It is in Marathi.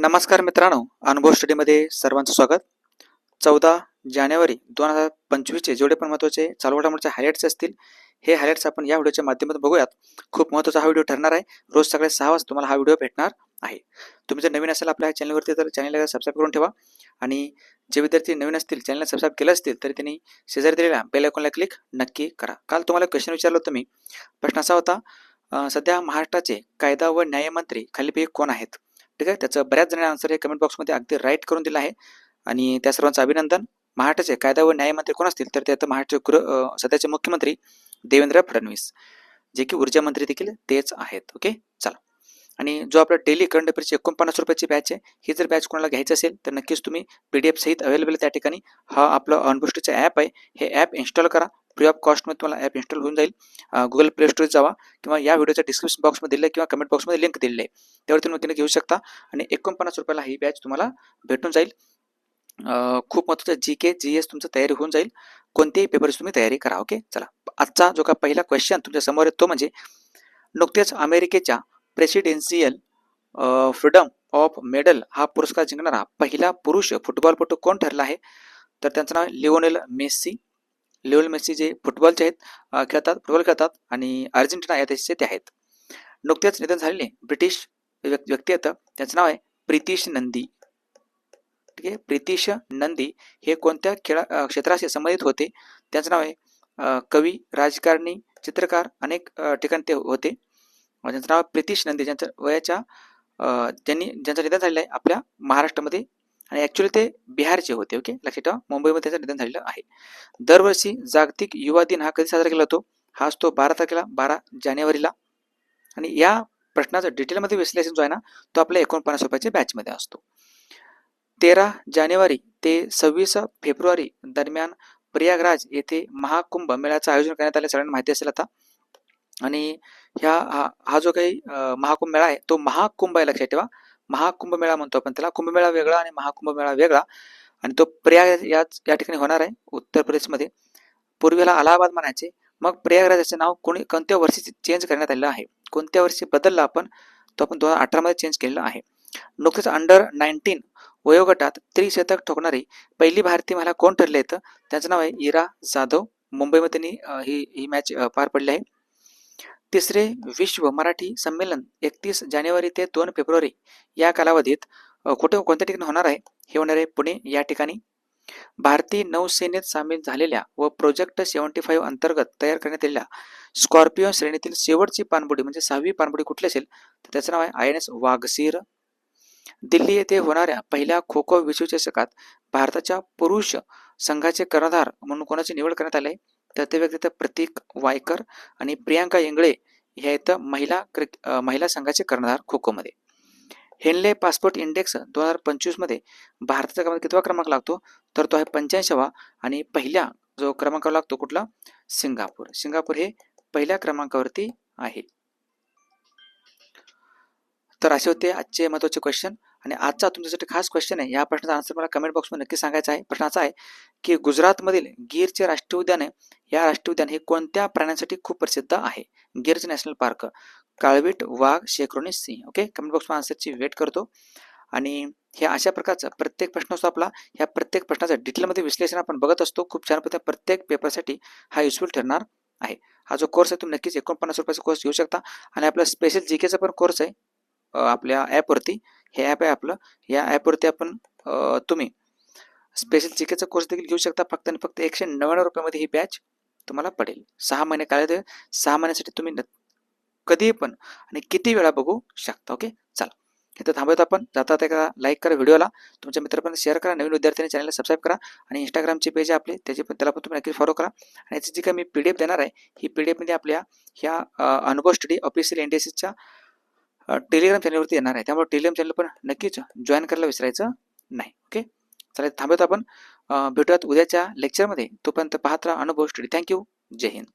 नमस्कार मित्रांनो अनुभव स्टडीमध्ये सर्वांचं स्वागत. चौदा जानेवारी दोन हजार पंचवीसचे जेवढे पण महत्त्वाचे चालू घडामोडीचे हायलाइट्स असतील हे हायलाइट्स आपण या व्हिडिओच्या माध्यमातून बघूयात. खूप महत्त्वाचा हा व्हिडिओ ठरणार आहे. रोज सकाळी सहा वाजता तुम्हाला हा व्हिडिओ भेटणार आहे. तुम्ही जर नवीन असेल आपल्या चॅनलवरती तर चॅनलला सबस्क्राईब करून ठेवा. आणि जे विद्यार्थी नवीन असतील चॅनलला सबस्क्राईब केलं असतील तरी त्यांनी शेजारी दिलेल्या बेल आयकॉनला क्लिक नक्की करा. काल तुम्हाला क्वेश्चन विचारलं होतं मी. प्रश्न असा होता सध्या महाराष्ट्राचे कायदा व न्यायमंत्री खालीपैकी कोण आहेत? ठीक आहे? त्याचं बऱ्याच जणांनी आन्सर हे कमेंट बॉक्समध्ये अगदी राईट करून दिलं आहे. आणि त्या सर्वांचं अभिनंदन. महाराष्ट्राचे कायदा व न्यायमंत्री कोण असतील? तर ते आता महाराष्ट्राचे गृह सध्याचे मुख्यमंत्री देवेंद्र फडणवीस. जे की ऊर्जा मंत्री देखील तेच आहेत. ओके चला. आणि जो आपला डेली करंट अफेअरची एकोणपन्नास रुपयाची बॅच आहे ही जर बॅच कोणाला घ्यायची असेल तर नक्कीच तुम्ही पी डी एफ सहित अवेलेबल त्या ठिकाणी. हा आपलं अनबुस्टीचं ॲप आहे. हे ॲप इन्स्टॉल करा. फ्री ऑफ कॉस्टमध्ये तुम्हाला ॲप इन्स्टॉल होऊन जाईल. गुगल प्ले स्टोर जावा किंवा या व्हिडिओच्या डिस्क्रिप्शन बॉक्समध्ये दिलं किंवा कमेंट बॉक्समध्ये लिंक दिलेली आहे. त्यावर तुम्ही तिने घेऊ शकता आणि एकोणपन्नास रुपयाला ही बॅच तुम्हाला भेटून जाईल. खूप महत्त्वाचं जी के जी एस तुमचं तयारी होऊन जाईल. कोणत्याही पेपरची तुम्ही तयारी करा ओके चला आजचा जो का पहिला क्वेश्चन तुमच्यासमोर आहे तो म्हणजे नुकतेच अमेरिकेच्या प्रेसिडेन्शियल फ्रीडम ऑफ मेडल हा पुरस्कार जिंकणारा पहिला पुरुष फुटबॉलपटू कोण ठरला आहे? तर त्यांचं नाव लिओनेल मेस्सी. लिओल मेसी जे फुटबॉलचे आहेत खेळतात फुटबॉल खेळतात आणि अर्जेंटिना या देशाचे ते आहेत. नुकतेच निधन झालेले ब्रिटिश व्यक्ती येतं त्यांचं नाव आहे प्रितिश नंदी. ठीक आहे? प्रितिश नंदी हे कोणत्या खेळा क्षेत्राशी संबंधित होते? त्यांचं नाव आहे कवी राजकारणी चित्रकार अनेक ठिकाणी ते होते. त्यांचं नाव आहे प्रितिश नंदी. ज्यांच्या वयाच्या ज्यांनी त्यांनी ज्यांचं निधन झालेलं आहे आपल्या महाराष्ट्रामध्ये आणि ॲक्च्युली ते बिहारचे होते ओके लक्षात ठेवा मुंबईमध्ये त्याचं निधन झालेलं आहे. दरवर्षी जागतिक युवा दिन हा कधी साजरा केला जातो? हा असतो बारा तारखेला बारा जानेवारीला. आणि या प्रश्नाचं डिटेलमध्ये विश्लेषण जो आहे ना तो आपल्या एकोणपन्नास रुपयाच्या बॅचमध्ये असतो. तेरा जानेवारी ते सव्वीस फेब्रुवारी दरम्यान प्रयागराज येथे महाकुंभ मेळ्याचं आयोजन करण्यात आले सगळ्यांना माहिती असेल आता. आणि ह्या हा हा जो काही महाकुंभ मेळा आहे तो महाकुंभ आहे लक्षात ठेवा. महाकुंभमेळा म्हणतो आपण त्याला. कुंभमेळा वेगळा आणि महाकुंभमेळा वेगळा. आणि तो प्रयाग याच या ठिकाणी होणार आहे उत्तर प्रदेशमध्ये. पूर्वीला अलाहाबाद म्हणायचे. मग प्रयागराजाचे नाव कोणी कोणत्या वर्षी चेंज करण्यात आलेलं आहे? कोणत्या वर्षी बदलला आपण? तो आपण दोन हजार अठरामध्ये चेंज केलेला आहे. नुकतेच अंडर नाईन्टीन वयोगटात त्रिशतक ठोकणारी पहिली भारतीय महिला कोण ठरले आहेत त्यांचं नाव आहे इरा जाधव. मुंबईमध्ये त्यांनी ही ही मॅच पार पडली आहे. तिसरे विश्व मराठी संमेलन एकतीस जानेवारी ते दोन फेब्रुवारी या कालावधीत कुठे कोणत्या ठिकाणी होणार आहे हे होणार आहे पुणे या ठिकाणी भारतीय नौसेनेत सामील झालेल्या व प्रोजेक्ट सेव्हन्टी फाईव्ह अंतर्गत तयार करण्यात आलेल्या स्कॉर्पिओ श्रेणीतील शेवटची पाणबुडी म्हणजे सहावी पाणबुडी कुठली असेल तर त्याचं नाव आहे I N S Vagsheer Delhi येथे होणाऱ्या पहिल्या खो खो विश्वचषकात भारताच्या पुरुष संघाचे कर्णधार म्हणून कोणाची निवड करण्यात आली आहे? तर ते व्यक्ती प्रतीक वायकर आणि प्रियांका इंगळे ह्या आहेत महिला क्रिक महिला संघाचे कर्णधार खो खोमध्ये हेनले पासपोर्ट इंडेक्स दोन हजार पंचवीसमध्ये भारताचा क्रमांक कितवा क्रमांक लागतो? तर तो आहे पंच्याऐंशीवा आणि पहिल्या जो क्रमांकावर लागतो कुठला? सिंगापूर. सिंगापूर हे पहिल्या क्रमांकावरती आहे. तर असे होते आजचे महत्त्वाचे क्वेश्चन आणि आजचा तुमच्यासाठी खास क्वेश्चन आहे. या प्रश्नाचा आन्सर मला कमेंट बॉक्समध्ये नक्की सांगायचा आहे. प्रश्नाचा आहे की गुजरातमधील गिरचे राष्ट्रीय उद्यान आहे. या राष्ट्रीय उद्यान हे कोणत्या प्राण्यांसाठी खूप प्रसिद्ध आहे? गिरचे नॅशनल पार्क काळवीट वाघ शेक्रोनी सिंह. ओके कमेंट बॉक्समध्ये आन्सरची वेट करतो. आणि हे अशा प्रकारचा प्रत्येक प्रश्न असतो आपला. ह्या प्रत्येक प्रश्नाचं डिटेलमध्ये विश्लेषण आपण बघत असतो. खूप छान पद्धतीने प्रत्येक पेपरसाठी हा युजफुल ठरणार आहे. हा जो कोर्स आहे तुम्ही नक्कीच एकोणपन्नास रुपयाचा कोर्स घेऊ शकता. आणि आपला स्पेशल जी केचा पण कोर्स आहे आपल्या ॲपवरती हे ॲप आहे आपलं. या ॲपवरती आपण तुम्ही स्पेशल चिकेचा कोर्स देखील घेऊ शकता. फक्त आणि फक्त एकशे नव्याण्णव रुपयामध्ये ही बॅच तुम्हाला पडेल. सहा महिने काय सहा महिन्यासाठी तुम्ही न- कधीही पण आणि किती वेळा बघू शकता. ओके चला. इथं थांबवतो आपण. जाता एका लाईक करा व्हिडिओला तुमच्या मित्रांपर्यंत शेअर करा. नवीन विद्यार्थ्यांनी चॅनलला सबस्क्राईब करा. आणि इंस्टाग्रामची पेज आहे आपली. त्याची पण त्याला पण तुम्ही नक्की फॉलो करा. आणि याची जी काही मी पी डी एफ देणार आहे ही पी डी एफमध्ये आपल्या ह्या अनुभव study official N D S एसच्या टेलिग्राम चॅनलवरती येणार आहे. त्यामुळे टेलिग्राम चॅनल पण नक्कीच जॉईन करायला विसरायचं नाही ओके चला थांबवतो आपण. भेटूयात उद्याच्या लेक्चरमध्ये तोपर्यंत पाहत राहा अनुभव स्टडी थँक्यू जय हिंद.